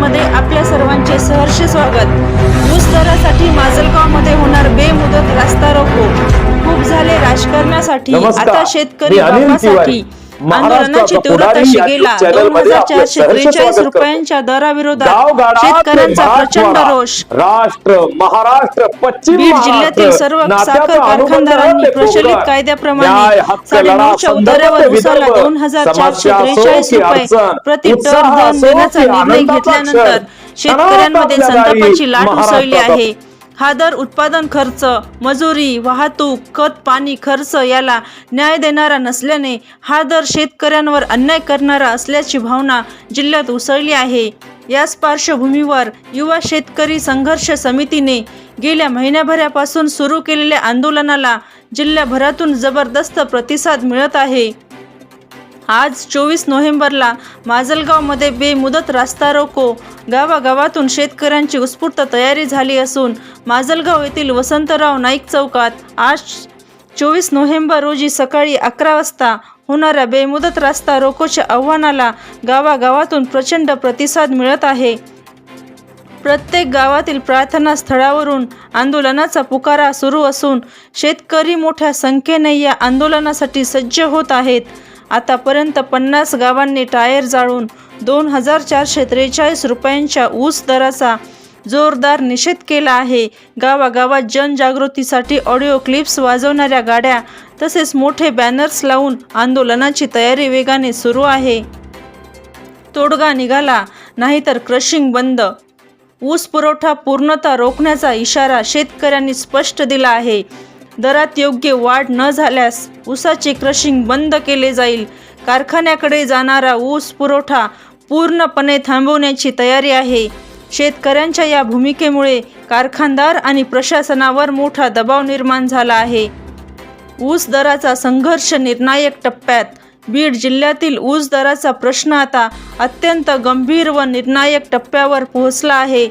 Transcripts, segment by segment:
मध्ये आपल्या सर्वांचे सहर्ष स्वागत. ऊस दरासाठी माजलगावमध्ये होणार बेमुदत रास्ता रोको. खूप झाले राजकारणासाठी. आता शेतकरी मी आंदोलनाची तीव्रता शिगेला दोन हजार चारशे त्रेचाळीस. रुपयांच्या दराविरोधात शेतकऱ्यांचा प्रचंड रोष राष्ट्र महाराष्ट्र पश्चिम बीड जिल्ह्यातील सर्व साखर कारखानदारांनी प्रचलित. कायद्याप्रमाणे साडेनऊच्या उतार्यावर उसाला दोन हजार चारशे त्रेचाळीस रुपये प्रति टन दर देण्याचा निर्णय घेतल्यानंतर शेतकऱ्यांमध्ये संतापाची लाट उसळली आहे हा दर उत्पादन खर्च मजुरी वाहतूक खत पाणी खर्च याला न्याय देणारा नसल्याने हा दर शेतकऱ्यांवर अन्याय करणारा असल्याची भावना जिल्ह्यात उसळली आहे. याच पार्श्वभूमीवर युवा शेतकरी संघर्ष समितीने गेल्या महिन्याभरापासून सुरू केलेल्या आंदोलनाला जिल्ह्याभरातून जबरदस्त प्रतिसाद मिळत आहे. आज चोवीस नोव्हेंबरला माजलगावमध्ये बेमुदत रास्ता रोको. गावागावातून शेतकऱ्यांची उत्स्फूर्त तयारी झाली असून माजलगाव येथील वसंतराव नाईक चौकात आज चोवीस नोव्हेंबर रोजी सकाळी अकरा वाजता होणाऱ्या बेमुदत रास्ता रोकोच्या आव्हानाला गावागावातून प्रचंड प्रतिसाद मिळत आहे. प्रत्येक गावातील प्रार्थना स्थळावरून आंदोलनाचा पुकारा सुरू असून शेतकरी मोठ्या संख्येने या आंदोलनासाठी सज्ज होत आहेत. आतापर्यंत पन्नास गावांनी टायर जाळून दोन हजार चारशे त्रेचाळीस रुपयांच्या ऊस दराचा जोरदार निषेध केला आहे. गावागावात जनजागृतीसाठी ऑडिओ क्लिप्स वाजवणाऱ्या गाड्या तसेच मोठे बॅनर्स लावून आंदोलनाची तयारी वेगाने सुरू आहे. तोडगा निघाला नाहीतर क्रशिंग बंद. ऊस पुरवठा पूर्णतः रोखण्याचा इशारा शेतकऱ्यांनी स्पष्ट दिला आहे. दरात योग्य वाढ न झाल्यास ऊसाचे क्रशिंग बंद केले जाईल. कारखान्याकडे जाणारा ऊस पुरवठा पूर्णपणे थांबवण्याची तयारी आहे. शेतकऱ्यांच्या या भूमिकेमुळे कारखानदार आणि प्रशासनावर मोठा दबाव निर्माण झाला आहे. ऊस दराचा संघर्ष निर्णायक टप्प्यात. बीड जिल्ह्यातील ऊस दराचा प्रश्न आता अत्यंत गंभीर व निर्णायक टप्प्यावर पोहोचला आहे.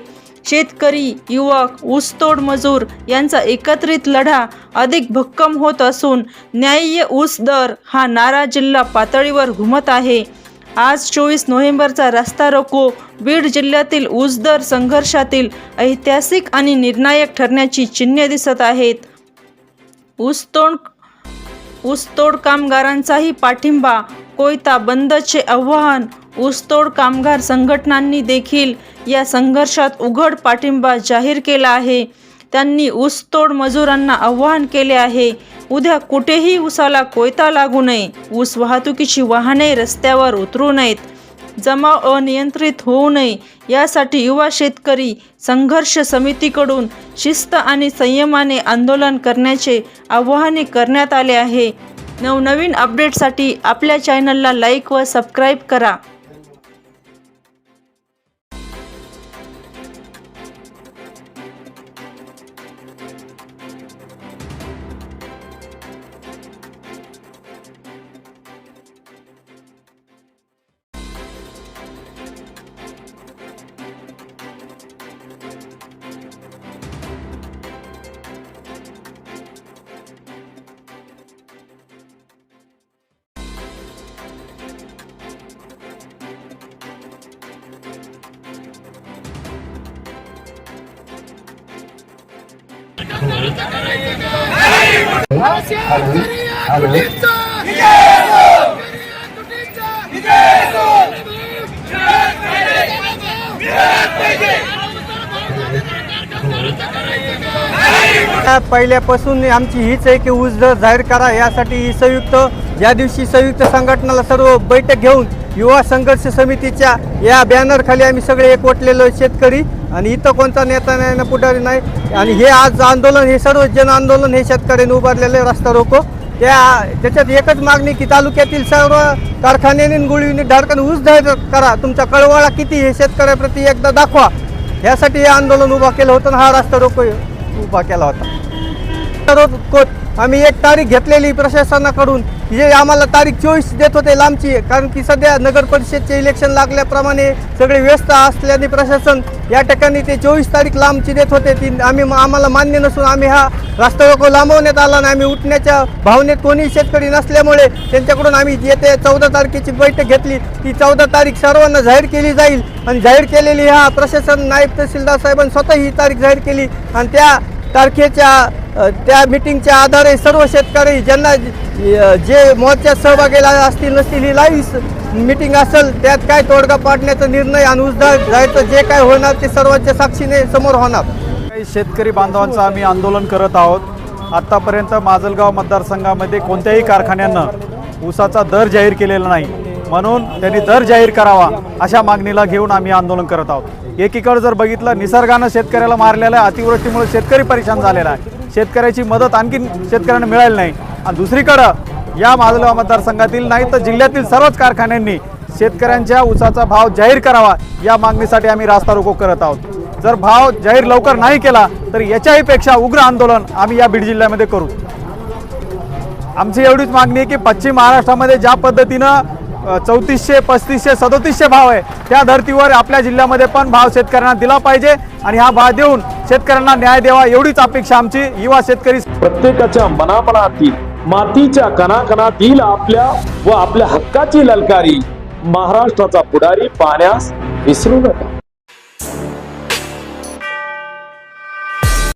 शेतकरी युवक ऊसतोड मजूर यांचा एकत्रित लढा अधिक भक्कम होत असून न्याय्य ऊस दर हा नारा जिल्हा पातळीवर घुमत आहे. आज चोवीस नोव्हेंबरचा रस्ता रोको बीड जिल्ह्यातील ऊस दर संघर्षातील ऐतिहासिक आणि निर्णायक ठरण्याची चिन्हे दिसत आहेत. ऊसतोड ऊसतोड कामगारांचाही पाठिंबा कोयता बंदचे आव्हान ऊसतोड कामगार संघटनांनी देखील या संघर्षात उघड पाठिंबा जाहीर केला आहे. त्यांनी ऊसतोड मजुरांना आव्हान केले आहे. उद्या कुठेही ऊसाला कोयता लागू नये. ऊस वाहतुकीची वाहने रस्त्यावर उतरू नयेत. जमाव अनियंत्रित होऊ नये. यासाठी युवा शेतकरी संघर्ष समितीकडून शिस्त आणि संयमाने आंदोलन करण्याचे आव्हाने करण्यात आले आहे. नवनवीन अपडेटसाठी आपल्या चॅनलला लाईक व सबस्क्राईब करा. पहिल्यापासून आमची हीच आहे की ऊस दर जाहीर करा. यासाठी ही संयुक्त या दिवशी संयुक्त संघटनाला सर्व बैठक घेऊन युवा संघर्ष समितीच्या या बॅनरखाली आम्ही सगळे एकवटलेलो शेतकरी. आणि इथं कोणता नेता नाही ना पुढारी नाही. आणि हे आज आंदोलन हे सर्व जन आंदोलन हे शेतकऱ्यांनी उभारलेले रस्ता रोको. त्या त्याच्यात एकच मागणी की तालुक्यातील सर्व कारखान्याने गुळीने ढारकाने ऊस जाहीर करा. तुमचा कळवळा किती हे शेतकऱ्याप्रती एकदा दाखवा. यासाठी हे आंदोलन उभा केलं होतं हा रस्ता रोको उभा केला होता. रोज कोट आम्ही एक तारीख घेतलेली प्रशासनाकडून. जे आम्हाला तारीख चोवीस देत होते लांबची कारण की सध्या नगर परिषदचे इलेक्शन लागल्याप्रमाणे सगळे व्यस्त असल्याने प्रशासन या ठिकाणी ते चोवीस तारीख लांबची देत होते. ती आम्ही आम्हाला मान्य नसून आम्ही हा रास्ता रोको लांबवण्यात आला आणि आम्ही उठण्याच्या भावनेत कोणीही शेतकरी नसल्यामुळे त्यांच्याकडून आम्ही येते चौदा तारखेची बैठक घेतली. ती चौदा तारीख सर्वांना जाहीर केली जाईल. आणि जाहीर केलेली हा प्रशासन नायब तहसीलदार साहेबांनी स्वतः ही तारीख जाहीर केली. आणि त्या तारखेच्या त्या मिटिंगच्या आधारे सर्व शेतकरी ज्यांना जे मोर्चात सहभागीला असतील नसतील ही लाईव्ह मिटिंग असेल त्यात काय तोडगा पाडण्याचा निर्णय आणि उजदा जायचं जे काय होणार ते सर्वांच्या साक्षीने समोर होणार. काही शेतकरी बांधवांचं आम्ही आंदोलन करत आहोत. आत्तापर्यंत माजलगाव मतदारसंघामध्ये कोणत्याही कारखान्यानं ऊसाचा दर जाहीर केलेला नाही. म्हणून त्यांनी दर जाहीर करावा अशा मागणीला घेऊन आम्ही आंदोलन करत आहोत. एकीकडे जर बघितलं निसर्गानं शेतकऱ्याला मारलेलं आहे अतिवृष्टीमुळे शेतकरी परेशान झालेला आहे. शेतकऱ्याची मदत आणखीन शेतकऱ्यांना मिळाली नाही. आणि दुसरीकडं या माजलगाव मतदारसंघातील नाही तर जिल्ह्यातील सर्वच कारखान्यांनी शेतकऱ्यांच्या ऊसाचा भाव जाहीर करावा या मागणीसाठी आम्ही रास्ता रोको करत आहोत. जर भाव जाहीर लवकर नाही केला तर याच्याही पेक्षा उग्र आंदोलन आम्ही या बीड जिल्ह्यामध्ये करू. आमची एवढीच मागणी आहे की पश्चिम महाराष्ट्रामध्ये ज्या पद्धतीनं चौतीसशे पस्तीसशे सदोतीसशे भाव आहे. त्या धर्तीवर आपल्या जिल्ह्यामध्ये पण भाव शेतकऱ्यांना दिला पाहिजे आणि हा भाव देऊन शेतकऱ्यांना न्याय द्यावा एवढीच अपेक्षा आमची युवा शेतकरी प्रत्येकाच्या मनापणातील मातीच्या कणाकणातील आपल्या व आपल्या हक्काची ललकारी महाराष्ट्राचा पुढारी पाण्यास विसरू नका.